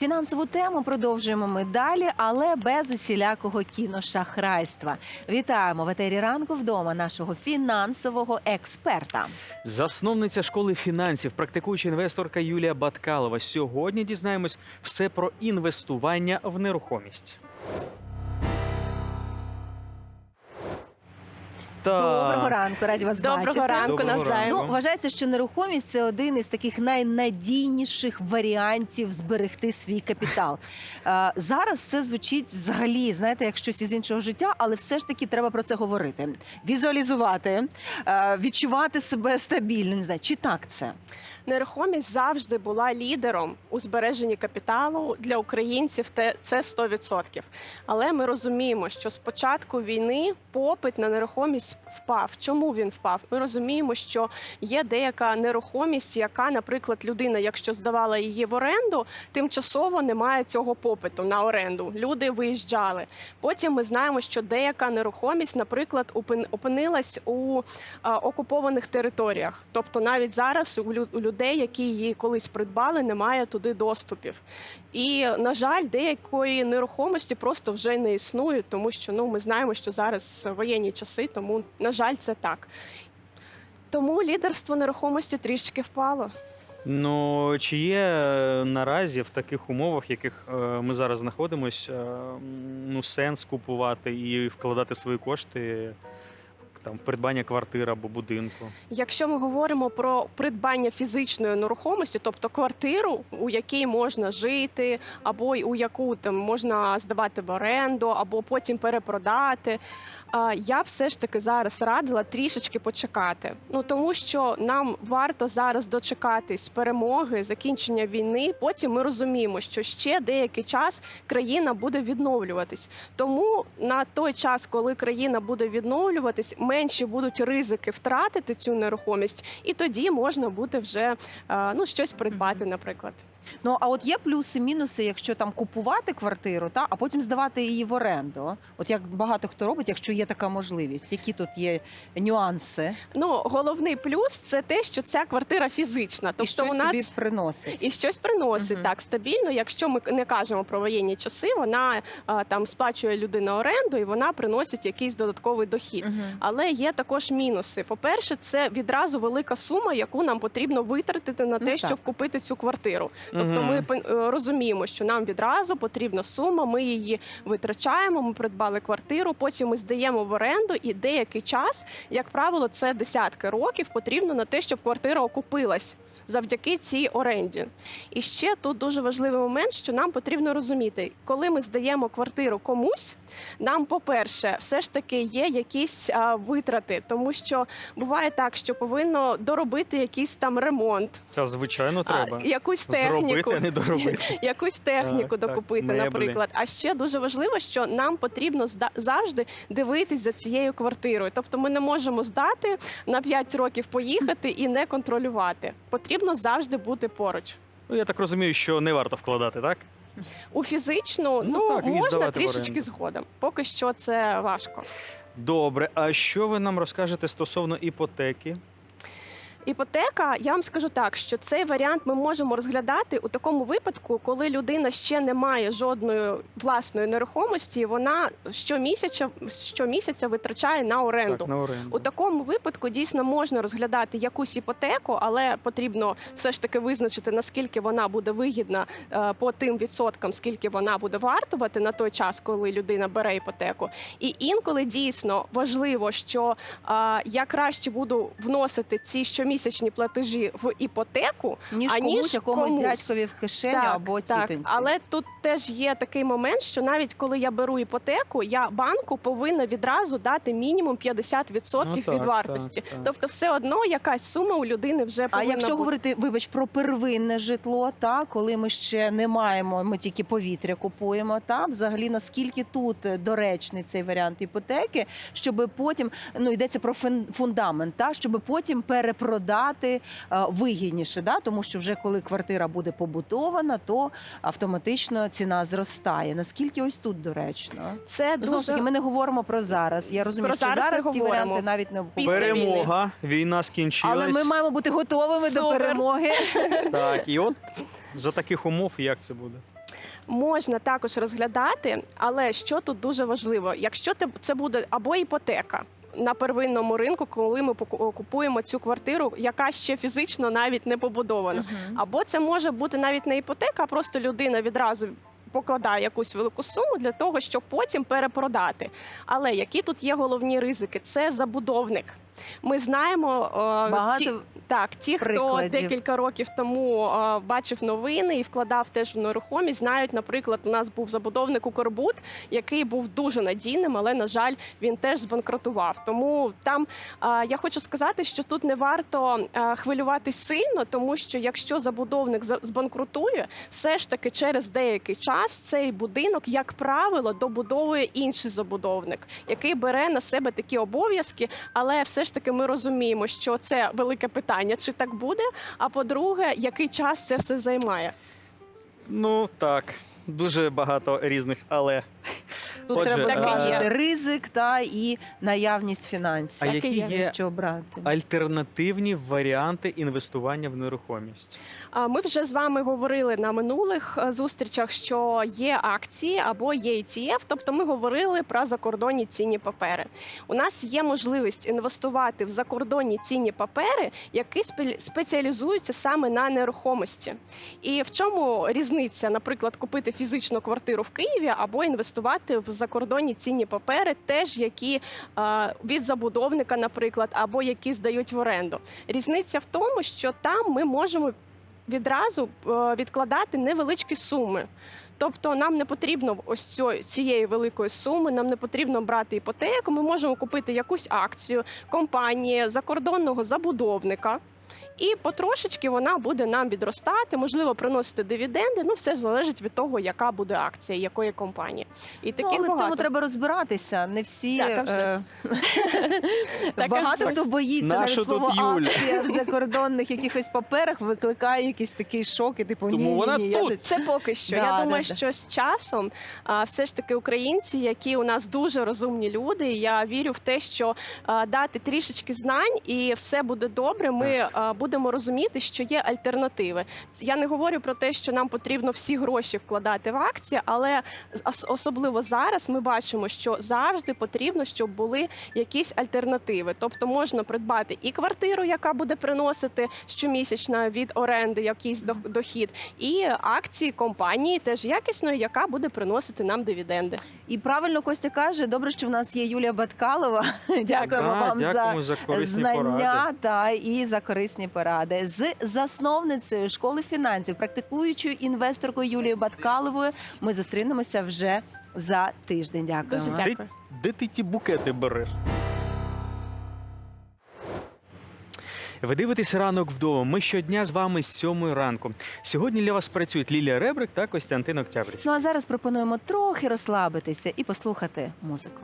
Фінансову тему продовжуємо ми далі, але без усілякого кіношахрайства. Вітаємо в етері ранку вдома нашого фінансового експерта. Засновниця школи фінансів, практикуюча інвесторка Юлія Баткалова. Сьогодні дізнаємось все про інвестування в нерухомість. Доброго ранку, раді вас Доброго бачити. ранку, Доброго навзаєм. Ну, вважається, що нерухомість це один із таких найнадійніших варіантів зберегти свій капітал. Е, зараз це звучить взагалі, знаєте, як щось із іншого життя, але все ж таки треба про це говорити, візуалізувати, е, відчувати себе стабільно. Не знаю, чи так це? Нерухомість завжди була лідером у збереженні капіталу для українців. те- Це 100%. Але ми розуміємо, що з початку війни попит на нерухомість впав. Чому він впав? Ми розуміємо, що є деяка нерухомість, яка, наприклад, людина, якщо здавала її в оренду, тимчасово немає цього попиту на оренду. Люди виїжджали. Потім ми знаємо, що деяка нерухомість, наприклад, опин- опинилась у окупованих територіях. Тобто навіть зараз у людей, які її колись придбали, немає туди доступів. І на жаль, деякої нерухомості просто вже не існує, тому що ну ми знаємо, що зараз воєнні часи, тому на жаль, це так. Тому лідерство нерухомості трішки впало. Ну чи є е, наразі в таких умовах, в яких е, ми зараз знаходимося, ну сенс купувати і вкладати свої кошти там придбання квартири або будинку? Якщо ми говоримо про придбання фізичної нерухомості, тобто квартиру, у якій можна жити, або у яку там можна здавати в оренду, або потім перепродати. Я все ж таки зараз радила трішечки почекати. Ну тому що нам варто зараз дочекатись перемоги, закінчення війни. Потім ми розуміємо, що ще деякий час країна буде відновлюватись. Тому на той час, коли країна буде відновлюватись, менші будуть ризики втратити цю нерухомість, і тоді можна буде вже е, ну щось придбати, наприклад. Ну а от є плюси, мінуси, якщо там купувати квартиру, та а потім здавати її в оренду. От як багато хто робить, якщо є така можливість, які тут є нюанси, Ну головний плюс це те, що ця квартира фізична, і тобто щось у нас тобі приносить. І щось приносить Мгм. так стабільно. Якщо ми не кажемо про воєнні часи, вона там сплачує людина оренду і вона приносить якийсь додатковий дохід. Мгм. Але є також мінуси. По-перше, це відразу велика сума, яку нам потрібно витратити на те, Ну, щоб купити цю квартиру. Тобто, ми е, розуміємо, що нам відразу потрібна сума. Ми її витрачаємо. Ми придбали квартиру, потім ми здаємо в оренду, і деякий час, як правило, це десятки років потрібно на те, щоб квартира окупилась завдяки цій оренді. І ще тут дуже важливий момент, що нам потрібно розуміти, коли ми здаємо квартиру комусь, нам, по-перше, все ж таки є якісь а, витрати, тому що буває так, що повинно доробити якийсь там ремонт, Це звичайно а, треба якусь техніку. А не доробити. Якусь техніку Так, так, докупити, меблі. наприклад. А ще дуже важливо, що нам потрібно завжди дивитись за цією квартирою. Тобто ми не можемо здати на 5 років поїхати і не контролювати. Потрібно завжди бути поруч. Ну я так розумію, що не варто вкладати, так? У фізичну Ну, ну, так, можна трішечки згодом. Поки що це важко. Добре, а що ви нам розкажете стосовно іпотеки? Іпотека, я вам скажу так, що цей варіант ми можемо розглядати у такому випадку, коли людина ще не має жодної власної нерухомості, вона щомісяця, щомісяця витрачає на оренду. Так, на оренду. У такому випадку дійсно можна розглядати якусь іпотеку, але потрібно все ж таки визначити наскільки вона буде вигідна е, по тим відсоткам, скільки вона буде вартувати на той час, коли людина бере іпотеку. І інколи дійсно важливо, що я краще буду вносити ці щомісячні платежі в іпотеку, Ніж аніж комусь якомусь комусь. дядькові в кишеню або так, тітоньці. але тут теж є такий момент, що навіть коли я беру іпотеку, я банку повинна відразу дати мінімум 50% Ну, від так, вартості. так, так. Тобто, все одно якась сума у людини вже А якщо бути. говорити, вибач, про первинне житло, та коли ми ще не маємо, ми тільки повітря купуємо, та взагалі наскільки тут доречний цей варіант іпотеки, щоб потім ну йдеться про фун- фундамент, та щоб потім перепродати е, вигідніше, да? тому що вже коли квартира буде побутована, то автоматично ціна зростає. Наскільки ось тут доречно? це Ну, Знову ж таки, дуже ми не говоримо про зараз. Я розумію, Про що зараз зараз ці говоримо. варіанти навіть не обговорюємо. Перемога, війна скінчилась. Але ми маємо бути готовими до перемоги. Так, і от за таких умов як це буде? Можна також розглядати, але що тут дуже важливо, якщо це буде або іпотека. На первинному ринку, коли ми купуємо цю квартиру, яка ще фізично навіть не побудована. Мгм. Або це може бути навіть не іпотека, а просто людина відразу покладає якусь велику суму для того, щоб потім перепродати. Але які тут є головні ризики? Це забудовник. Ми знаємо Багато ті, так, ті, хто декілька років тому бачив новини і вкладав теж в нерухомість, знають, наприклад, у нас був забудовник Укрбуд, який був дуже надійним, але на жаль, він теж збанкрутував. Тому там я хочу сказати, що тут не варто хвилюватись сильно, тому що якщо забудовник за- збанкрутує, все ж таки через деякий час цей будинок, як правило, добудовує інший забудовник, який бере на себе такі обов'язки, але все ж таки ми розуміємо, що це велике питання, чи так буде. А по-друге, який час це все займає. Ну так, дуже багато різних, але. Тут Отже, треба зважити ризик та і наявність фінансів. А Так і які є. Що обрати? альтернативні варіанти інвестування в нерухомість? А Ми вже з вами говорили на минулих е, зустрічах, що є акції або є ETF, тобто ми говорили про закордонні цінні папери. У нас є можливість інвестувати в закордонні цінні папери, які спе- спеціалізуються саме на нерухомості. І в чому різниця, наприклад, купити фізичну квартиру в Києві або інвестувати в закордонні цінні папери, теж які е, від забудовника, наприклад, або які здають в оренду. Різниця в тому, що там ми можемо відразу е, відкладати невеличкі суми. Тобто нам не потрібно ось цієї великої суми, нам не потрібно брати іпотеку. Ми можемо купити якусь акцію компанії закордонного забудовника. І потрошечки вона буде нам відростати, можливо, приносити дивіденди. Ну, все залежить від того, яка буде акція, якої компанії. І Ну, таких але в цьому треба розбиратися. Не всі Так, е, багато хто боїться навіть слово акція в закордонних якихось паперах викликає якийсь такий шок, і типу Тому ні, вона я Це поки що. Да, Я да, думаю, да. що з часом а, все ж таки українці, які у нас дуже розумні люди. Я вірю в те, що а, дати трішечки знань і все буде добре. Ми а, будемо розуміти, що є альтернативи. Я не говорю про те, що нам потрібно всі гроші вкладати в акції, але особливо зараз ми бачимо, що завжди потрібно, щоб були якісь альтернативи. Тобто можна придбати і квартиру, яка буде приносити щомісячно від оренди якийсь дох- дохід, і акції компанії теж якісної, яка буде приносити нам дивіденди. І правильно Костя каже, добре, що в нас є Юлія Баткалова. Дякуємо Да, вам за дякуємо за за знання поради. та і за корисні поради з засновницею школи фінансів, практикуючою інвесторкою Юлією Баткаловою. Ми зустрінемося вже за тиждень. Дякуємо. Дуже дякую. Де ти ті букети береш? Ви дивитесь ранок вдома. Ми щодня з вами з сьомої ранку. Сьогодні для вас працюють Лілія Ребрик та Костянтин Октябрьський. Ну а зараз пропонуємо трохи розслабитися і послухати музику.